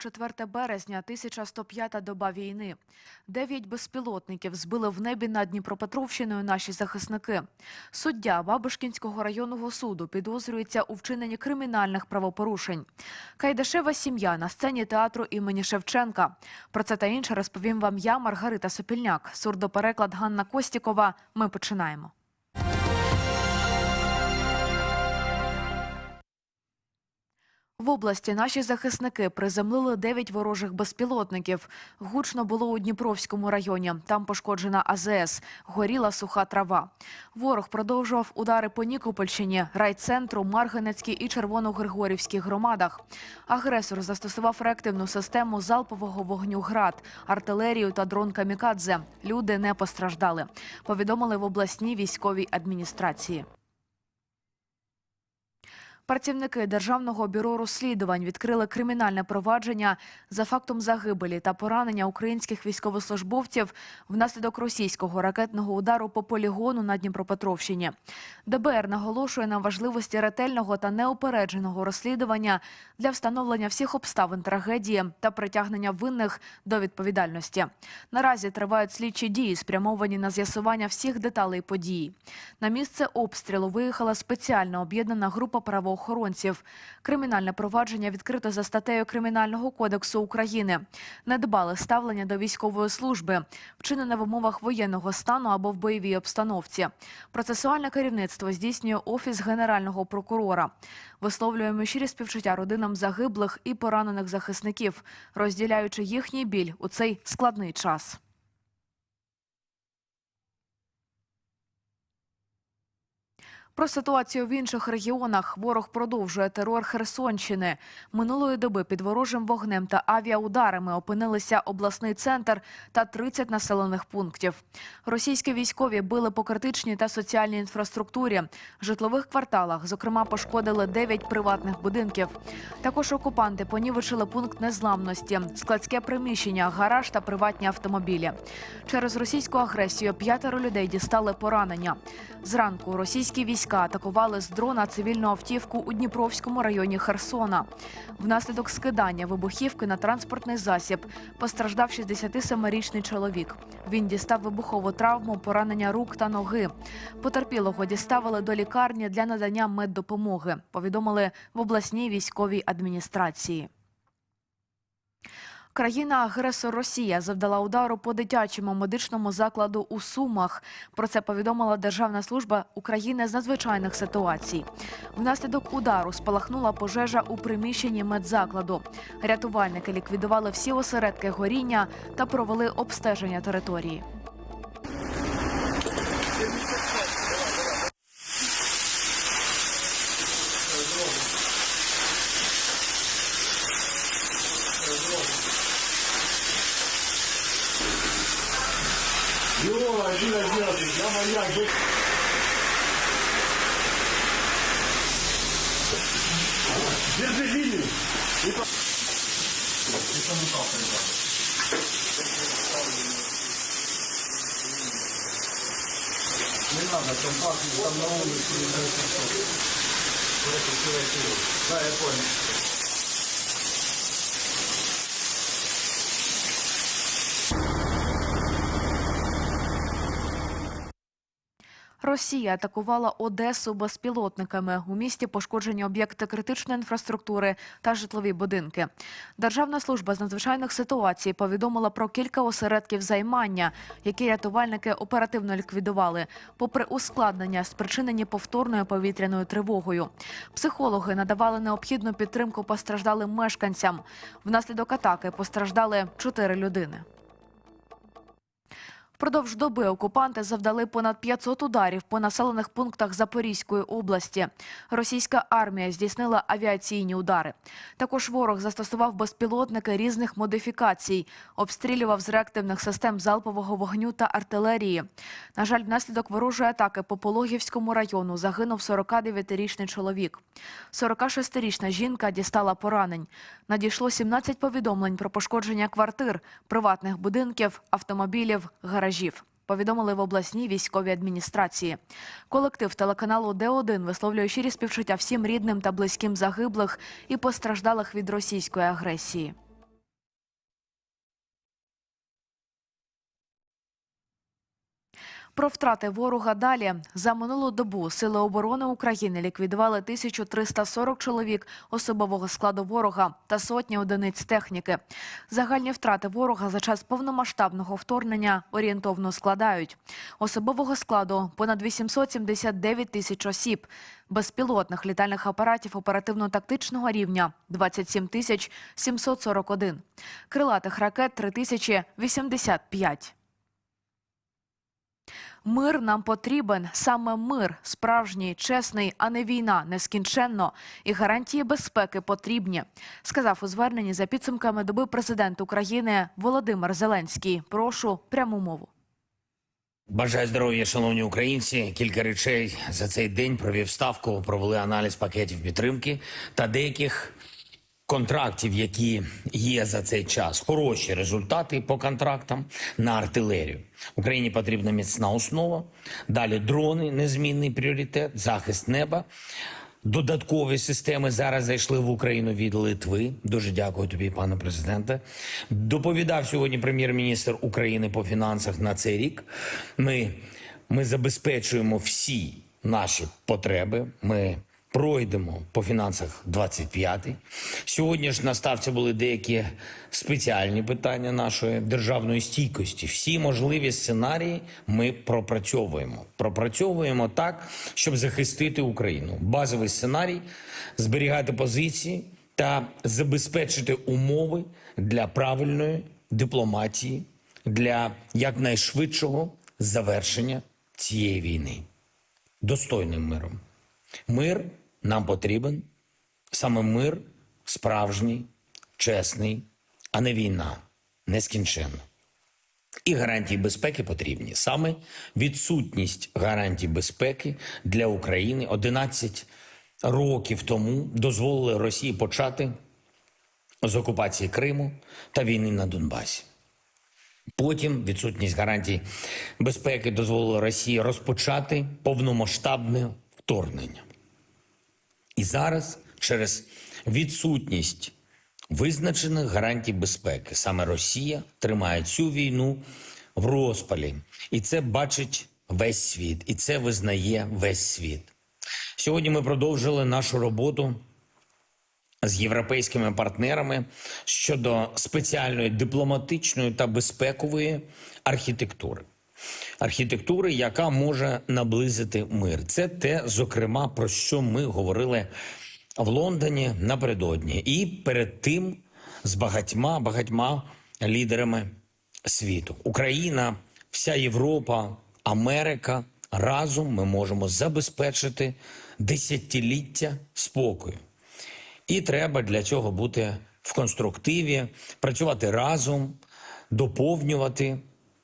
4 березня, 1105-та доба війни. Дев'ять безпілотників збили в небі над Дніпропетровщиною наші захисники. Суддя Бабушкінського районного суду підозрюється у вчиненні кримінальних правопорушень. Кайдашева сім'я на сцені театру імені Шевченка. Про це та інше розповім вам я, Маргарита Сопільняк. Сурдопереклад Ганна Костікова. Ми починаємо. В області наші захисники приземлили 9 ворожих безпілотників. Гучно було у Дніпровському районі. Там пошкоджена АЗС, горіла суха трава. Ворог продовжував удари по Нікопольщині, райцентру, Марганецькій і Червоногригорівській громадах. Агресор застосував реактивну систему залпового вогню «Град», артилерію та дрон «Камікадзе». Люди не постраждали. Повідомили в обласній військовій адміністрації. Працівники Державного бюро розслідувань відкрили кримінальне провадження за фактом загибелі та поранення українських військовослужбовців внаслідок російського ракетного удару по полігону на Дніпропетровщині. ДБР наголошує на важливості ретельного та неупередженого розслідування для встановлення всіх обставин трагедії та притягнення винних до відповідальності. Наразі тривають слідчі дії, спрямовані на з'ясування всіх деталей події. На місце обстрілу виїхала спеціальна об'єднана група правоохоронців. Кримінальне провадження відкрито за статтею Кримінального кодексу України. Недбале ставлення до військової служби, вчинене в умовах воєнного стану або в бойовій обстановці. Процесуальне керівництво здійснює Офіс Генерального прокурора. Висловлюємо щирі співчуття родинам загиблих і поранених захисників, розділяючи їхній біль у цей складний час. Про ситуацію в інших регіонах ворог продовжує терор Херсонщини. Минулої доби під ворожим вогнем та авіаударами опинилися обласний центр та 30 населених пунктів. Російські військові били по критичній та соціальній інфраструктурі, житлових кварталах. Зокрема, пошкодили 9 приватних будинків. Також окупанти понівечили пункт незламності, складське приміщення, гараж та приватні автомобілі. Через російську агресію п'ятеро людей дістали поранення. Зранку російські війська атакували з дрона цивільну автівку у Дніпровському районі Херсона. Внаслідок скидання вибухівки на транспортний засіб постраждав 67-річний чоловік. Він дістав вибухову травму, поранення рук та ноги. Потерпілого діставили до лікарні для надання меддопомоги. Повідомили в обласній військовій адміністрації. Країна-агресор Росія завдала удару по дитячому медичному закладу у Сумах. Про це повідомила Державна служба України з надзвичайних ситуацій. Внаслідок удару спалахнула пожежа у приміщенні медзакладу. Рятувальники ліквідували всі осередки горіння та провели обстеження території. Gracias. Росія атакувала Одесу безпілотниками. У місті пошкоджені об'єкти критичної інфраструктури та житлові будинки. Державна служба з надзвичайних ситуацій повідомила про кілька осередків займання, які рятувальники оперативно ліквідували, попри ускладнення, спричинені повторною повітряною тривогою. Психологи надавали необхідну підтримку постраждалим мешканцям. Внаслідок атаки постраждали чотири людини. Впродовж доби окупанти завдали понад 500 ударів по населених пунктах Запорізької області. Російська армія здійснила авіаційні удари. Також ворог застосував безпілотники різних модифікацій, обстрілював з реактивних систем залпового вогню та артилерії. На жаль, внаслідок ворожої атаки по Пологівському району загинув 49-річний чоловік. 46-річна жінка дістала поранень. Надійшло 17 повідомлень про пошкодження квартир, приватних будинків, автомобілів, гаражів. Повідомили в обласній військовій адміністрації. Колектив телеканалу Д1 висловлює щирі співчуття всім рідним та близьким загиблих і постраждалих від російської агресії. Про втрати ворога далі. За минулу добу Сили оборони України ліквідували 1340 чоловік особового складу ворога та сотні одиниць техніки. Загальні втрати ворога за час повномасштабного вторгнення орієнтовно складають. Особового складу понад 879 тисяч осіб. Безпілотних літальних апаратів оперативно-тактичного рівня 27 тисяч 741. Крилатих ракет 3085. Мир нам потрібен саме мир, справжній, чесний, а не війна, нескінченно. І гарантії безпеки потрібні, сказав у зверненні за підсумками доби президент України Володимир Зеленський. Прошу пряму мову. Бажаю здоров'я, шановні українці. Кілька речей за цей день провів ставку, провели аналіз пакетів підтримки та деяких контрактів, які є за цей час. Хороші результати по контрактам на артилерію. Україні потрібна міцна основа. Далі дрони, незмінний пріоритет, захист неба. Додаткові системи зараз зайшли в Україну від Литви. Дуже дякую тобі, пане президенте. Доповідав сьогодні прем'єр-міністр України по фінансах на цей рік. Ми, ми забезпечуємо всі наші потреби. Ми пройдемо по фінансах 25-й. Сьогодні ж на ставці були деякі спеціальні питання нашої державної стійкості. Всі можливі сценарії ми пропрацьовуємо. Пропрацьовуємо так, щоб захистити Україну. Базовий сценарій зберігати позиції та забезпечити умови для правильної дипломатії, для якнайшвидшого завершення цієї війни достойним миром. Мир нам потрібен, саме мир справжній, чесний, а не війна, нескінченна. І гарантії безпеки потрібні. Саме відсутність гарантій безпеки для України 11 років тому дозволили Росії почати з окупації Криму та війни на Донбасі. Потім відсутність гарантій безпеки дозволила Росії розпочати повномасштабне вторгнення. І зараз через відсутність визначених гарантій безпеки саме Росія тримає цю війну в розпалі. І це бачить весь світ, і це визнає весь світ. Сьогодні ми продовжили нашу роботу з європейськими партнерами щодо спеціальної дипломатичної та безпекової архітектури. Архітектури, яка може наблизити мир. Це те, зокрема, про що ми говорили в Лондоні напередодні, і перед тим з багатьма багатьма лідерами світу. Україна, вся Європа, Америка разом ми можемо забезпечити десятиліття спокою. І треба для цього бути в конструктиві, працювати разом, доповнювати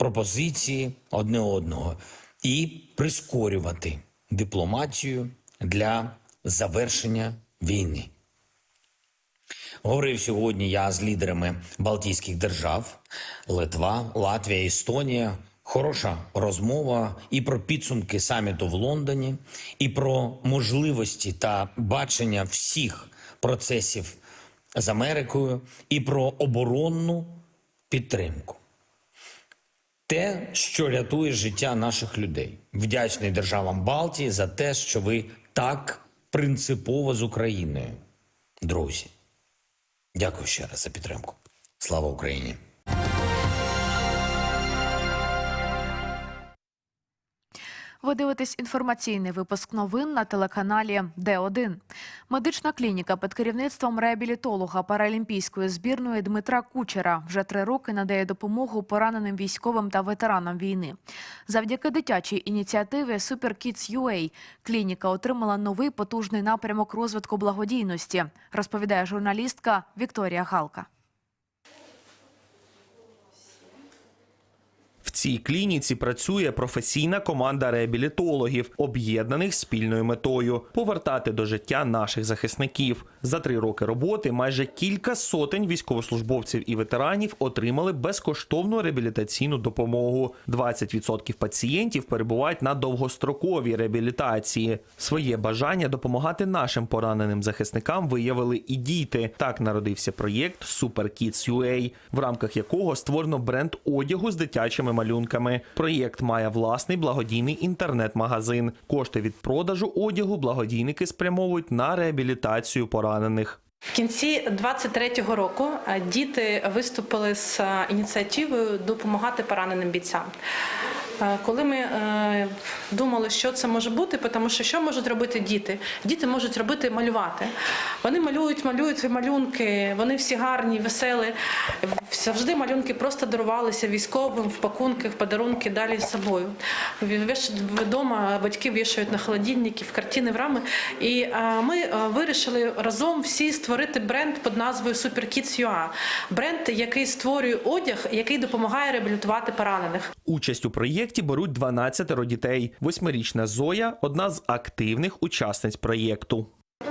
пропозиції одне одного і прискорювати дипломатію для завершення війни. Говорив сьогодні я з лідерами Балтійських держав: Литва, Латвія, Естонія. Хороша розмова і про підсумки саміту в Лондоні, і про можливості та бачення всіх процесів з Америкою, і про оборонну підтримку. Те, що рятує життя наших людей. Вдячний державам Балтії за те, що ви так принципово з Україною. Друзі, дякую ще раз за підтримку. Слава Україні! Ви дивитесь інформаційний випуск новин на телеканалі Д1. Медична клініка під керівництвом реабілітолога паралімпійської збірної Дмитра Кучера вже три роки надає допомогу пораненим військовим та ветеранам війни. Завдяки дитячій ініціативі Super Kids UA клініка отримала новий потужний напрямок розвитку благодійності, розповідає журналістка Вікторія Галка. В цій клініці працює професійна команда реабілітологів, об'єднаних спільною метою повертати до життя наших захисників. За три роки роботи майже кілька сотень військовослужбовців і ветеранів отримали безкоштовну реабілітаційну допомогу. 20% пацієнтів перебувають на довгостроковій реабілітації. Своє бажання допомагати нашим пораненим захисникам виявили і діти. Так народився проєкт Super Kids UA, в рамках якого створено бренд одягу з дитячими малюнками малюнками. Проєкт має власний благодійний інтернет-магазин. Кошти від продажу одягу благодійники спрямовують на реабілітацію поранених. В кінці 23-го року е, діти виступили з е, ініціативою допомагати пораненим бійцям. Коли ми е, думали, що це може бути, тому що що можуть робити діти? Діти можуть робити малювати. Вони малюють, малюють малюнки, вони всі гарні, веселі. Завжди малюнки просто дарувалися військовим в пакунках, подарунки далі з собою. Вдома батьки вішають на холодильники, в картини в рами. І е, ми е, вирішили разом всі створити бренд під назвою SuperKids.ua. Бренд, який створює одяг, який допомагає реабілітувати поранених. Участь у проєкті беруть 12 дітей. Восьмирічна Зоя одна з активних учасниць проєкту.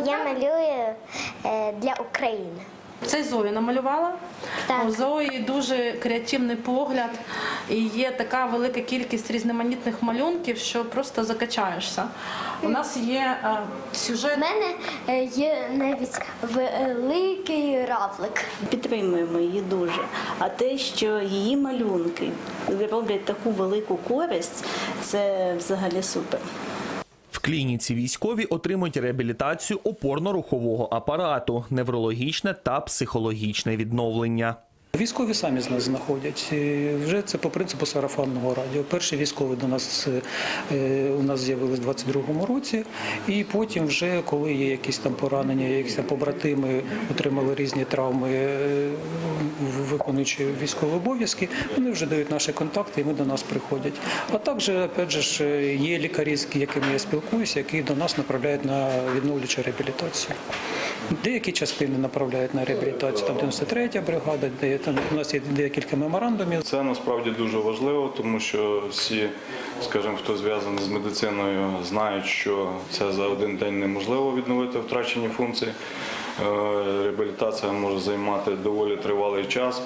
Я малюю е, для України. Це Зоя намалювала. Так. У Зої дуже креативний погляд і є така велика кількість різноманітних малюнків, що просто закачаєшся. У нас є е, У сюжет. мене е, є навіть великий равлик. Підтримуємо її дуже. А те, що її малюнки роблять таку велику користь, це взагалі супер. Клініці військові отримують реабілітацію опорно-рухового апарату, неврологічне та психологічне відновлення. Військові самі з нас знаходять. Вже це по принципу сарафанного радіо. Перші військові до нас е, у нас з'явились в 22-му році, і потім, вже коли є якісь там поранення, якісь там побратими отримали різні травми, е, виконуючи військові обов'язки, вони вже дають наші контакти, і вони до нас приходять. А також, опять же, є лікарі, з якими я спілкуюся, які до нас направляють на відновлюючу реабілітацію. Деякі частини направляють на реабілітацію, там 93-я бригада, де там у нас є декілька меморандумів. Це насправді дуже важливо, тому що всі, скажімо, хто зв'язаний з медициною, знають, що це за один день неможливо відновити втрачені функції. Е, Реабілітація може займати доволі тривалий час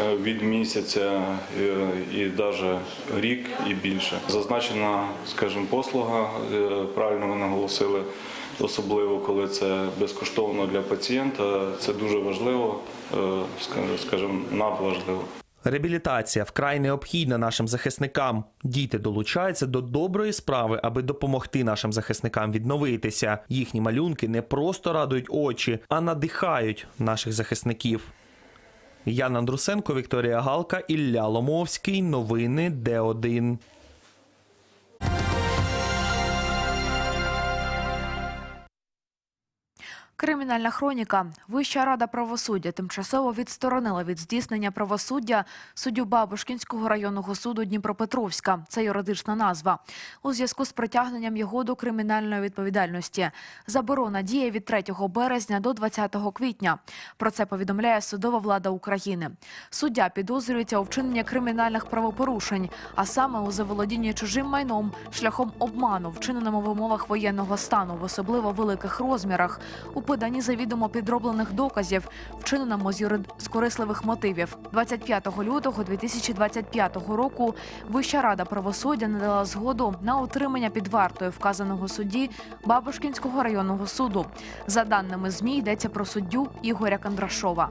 е, від місяця е, і навіть рік і більше. Зазначена, скажімо, послуга, правильно ви наголосили, особливо коли це безкоштовно для пацієнта. Це дуже важливо, е, ска- скажімо, надважливо. Реабілітація вкрай необхідна нашим захисникам. Діти долучаються до доброї справи, аби допомогти нашим захисникам відновитися. Їхні малюнки не просто радують очі, а надихають наших захисників. Ян Андрусенко, Вікторія Галка, Ілля Ломовський. Новини Д1. Кримінальна хроніка. Вища рада правосуддя тимчасово відсторонила від здійснення правосуддя суддю Бабушкінського районного суду Дніпропетровська. Це юридична назва. У зв'язку з притягненням його до кримінальної відповідальності. Заборона діє від 3 березня до 20 квітня. Про це повідомляє судова влада України. Суддя підозрюється у вчиненні кримінальних правопорушень, а саме у заволодінні чужим майном шляхом обману, вчиненому в умовах воєнного стану в особливо великих розмірах, у поданні завідомо підроблених доказів, вчиненому з, юрид... з корисливих мотивів. 25 лютого 2025 року Вища рада правосуддя надала згоду на отримання під вартою вказаного судді Бабушкінського районного суду. За даними ЗМІ, йдеться про суддю Ігоря Кондрашова.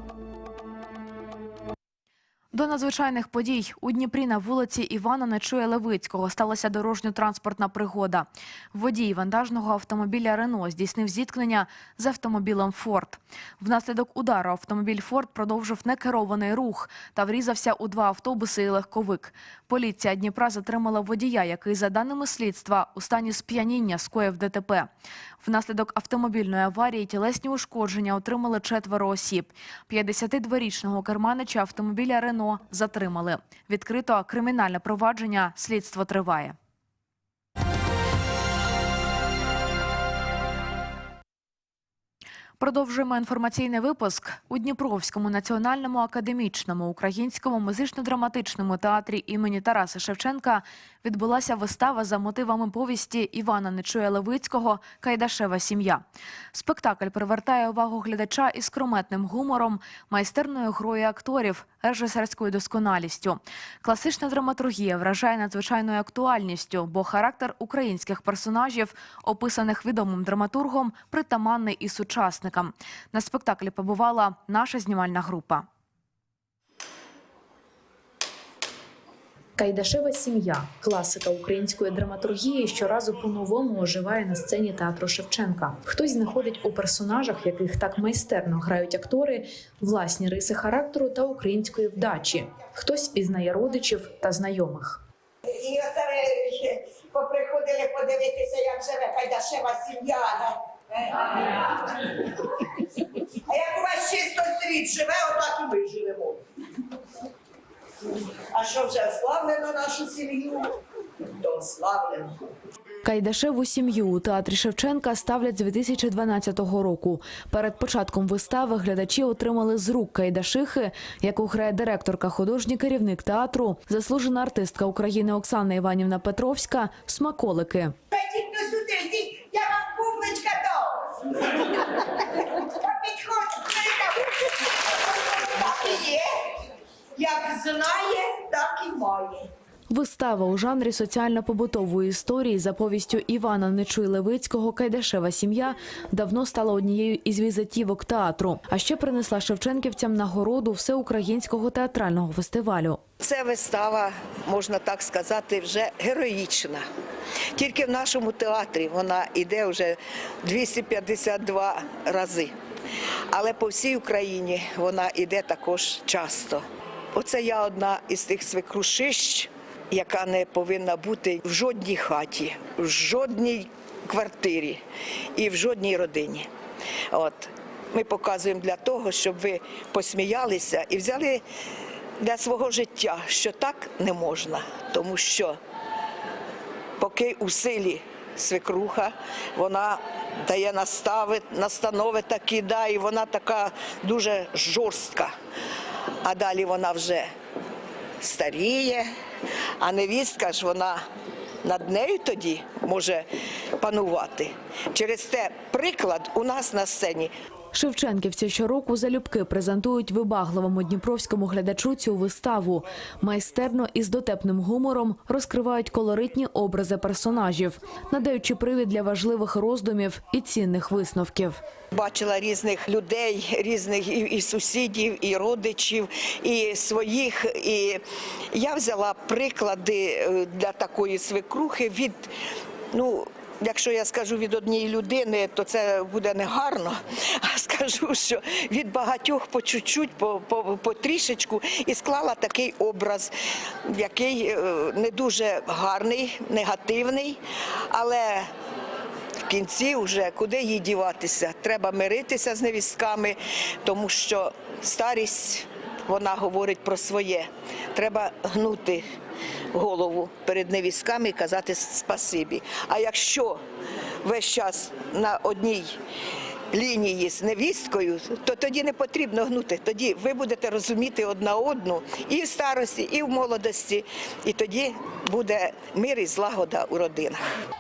До надзвичайних подій у Дніпрі на вулиці Івана Нечуя Левицького сталася дорожньо-транспортна пригода. Водій вантажного автомобіля Рено здійснив зіткнення з автомобілем Форд. Внаслідок удару автомобіль Форд продовжив некерований рух та врізався у два автобуси і легковик. Поліція Дніпра затримала водія, який, за даними слідства, у стані сп'яніння скоїв ДТП. Внаслідок автомобільної аварії тілесні ушкодження отримали четверо осіб. 52-річного керманича автомобіля Рено затримали. Відкрито кримінальне провадження. Слідство триває. Продовжуємо інформаційний випуск. У Дніпровському національному академічному українському музично-драматичному театрі імені Тараса Шевченка відбулася вистава за мотивами повісті Івана Нечуя Левицького Кайдашева сім'я. Спектакль привертає увагу глядача із крометним гумором, майстерною грою акторів, режисерською досконалістю. Класична драматургія вражає надзвичайною актуальністю, бо характер українських персонажів, описаних відомим драматургом, притаманний і сучасникам. На спектаклі побувала наша знімальна група. Кайдашева сім'я, класика української драматургії, щоразу по-новому оживає на сцені театру Шевченка. Хтось знаходить у персонажах, яких так майстерно грають актори, власні риси характеру та української вдачі. Хтось пізнає родичів та знайомих. І оце ви поприходили подивитися, як живе Кайдашева сім'я. А як у вас чисто світ живе, отак і ми живемо. А що вже славлено нашу сім'ю, то славлено. Кайдашеву сім'ю у театрі Шевченка ставлять з 2012 року. Перед початком вистави глядачі отримали з рук Кайдашихи, яку грає директорка, художній керівник театру, заслужена артистка України Оксана Іванівна Петровська, смаколики. Йдіть до сюди, йдіть, я вам бубличка дам. Та підходьте, так і є. Як знає, так і має. Вистава у жанрі соціально-побутової історії за повістю Івана Нечуй-Левицького «Кайдашева сім'я давно стала однією із візитівок театру, а ще принесла шевченківцям нагороду всеукраїнського театрального фестивалю. Це вистава, можна так сказати, вже героїчна. Тільки в нашому театрі вона йде вже 252 рази. Але по всій Україні вона йде також часто. Оце я одна із тих свекрушищ, яка не повинна бути в жодній хаті, в жодній квартирі і в жодній родині. От. Ми показуємо для того, щоб ви посміялися і взяли для свого життя, що так не можна, тому що поки у силі свекруха, вона дає настави, настанови такі, да, і вона така дуже жорстка. А далі вона вже старіє, а невістка ж вона над нею тоді може панувати. Через те приклад у нас на сцені Шевченківці щороку залюбки презентують вибагливому дніпровському глядачу цю виставу. Майстерно і з дотепним гумором розкривають колоритні образи персонажів, надаючи привід для важливих роздумів і цінних висновків. Бачила різних людей, різних і, і сусідів, і родичів, і своїх. І я взяла приклади е, для такої свекрухи від ну. Якщо я скажу від однієї людини, то це буде негарно. А скажу, що від багатьох по чуть-чуть, по, по, по трішечку, і склала такий образ, який е, не дуже гарний, негативний, але в кінці вже куди їй діватися? Треба миритися з невістками, тому що старість вона говорить про своє. Треба гнути голову перед невістками і казати спасибі. А якщо весь час на одній лінії з невісткою, то тоді не потрібно гнути. Тоді ви будете розуміти одна одну і в старості, і в молодості, і тоді буде мир і злагода у родинах.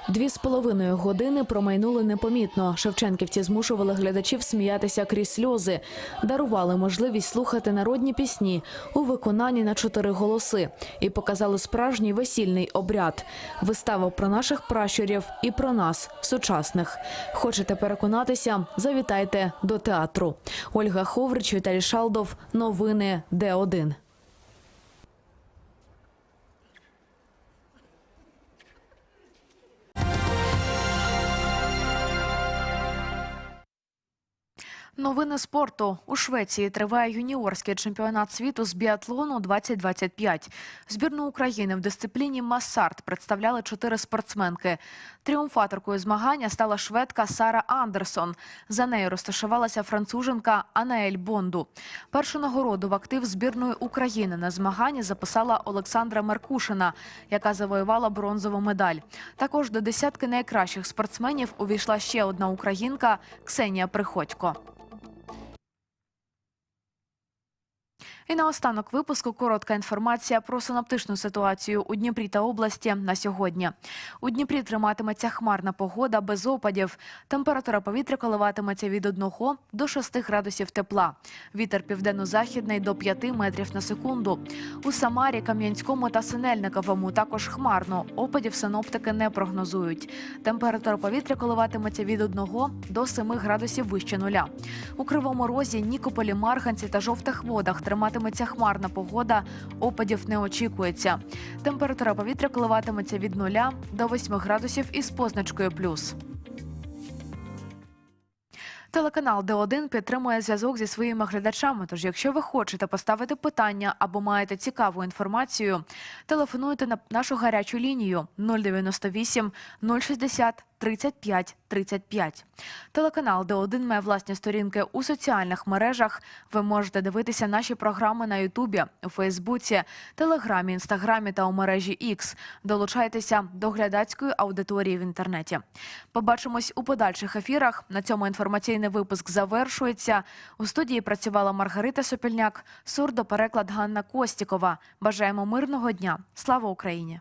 Дві з половиною години промайнули непомітно. Шевченківці змушували глядачів сміятися крізь сльози, дарували можливість слухати народні пісні у виконанні на чотири голоси і показали справжній весільний обряд. Вистава про наших пращурів і про нас, сучасних. Хочете переконатися? Завітайте до театру. Ольга Ховрич, Віталій Шалдов. Новини Д1. Новини спорту у Швеції триває юніорський чемпіонат світу з біатлону 2025. Збірну України в дисципліні масарт представляли чотири спортсменки. Тріумфаторкою змагання стала шведка Сара Андерсон. За нею розташувалася француженка Анаель Бонду. Першу нагороду в актив збірної України на змаганні записала Олександра Меркушина, яка завоювала бронзову медаль. Також до десятки найкращих спортсменів увійшла ще одна українка Ксенія Приходько. І наостанок випуску коротка інформація про синоптичну ситуацію у Дніпрі та області на сьогодні. У Дніпрі триматиметься хмарна погода без опадів. Температура повітря коливатиметься від 1 до 6 градусів тепла. Вітер південно-західний до 5 метрів на секунду. У Самарі, Кам'янському та Синельниковому також хмарно. Опадів синоптики не прогнозують. Температура повітря коливатиметься від 1 до 7 градусів вище нуля. У Кривому Розі, Нікополі, Марганці та Жовтих Водах триматиметься зберігатиметься хмарна погода, опадів не очікується. Температура повітря коливатиметься від 0 до 8 градусів із позначкою плюс. Телеканал Д1 підтримує зв'язок зі своїми глядачами. Тож, якщо ви хочете поставити питання або маєте цікаву інформацію, телефонуйте на нашу гарячу лінію 098 060 35 35. Телеканал Д1 має власні сторінки у соціальних мережах. Ви можете дивитися наші програми на Ютубі, у Фейсбуці, Телеграмі, Інстаграмі та у мережі X. Долучайтеся до глядацької аудиторії в інтернеті. Побачимось у подальших ефірах. На цьому інформаційний випуск завершується. У студії працювала Маргарита Сопільняк, сурдопереклад Ганна Костікова. Бажаємо мирного дня. Слава Україні!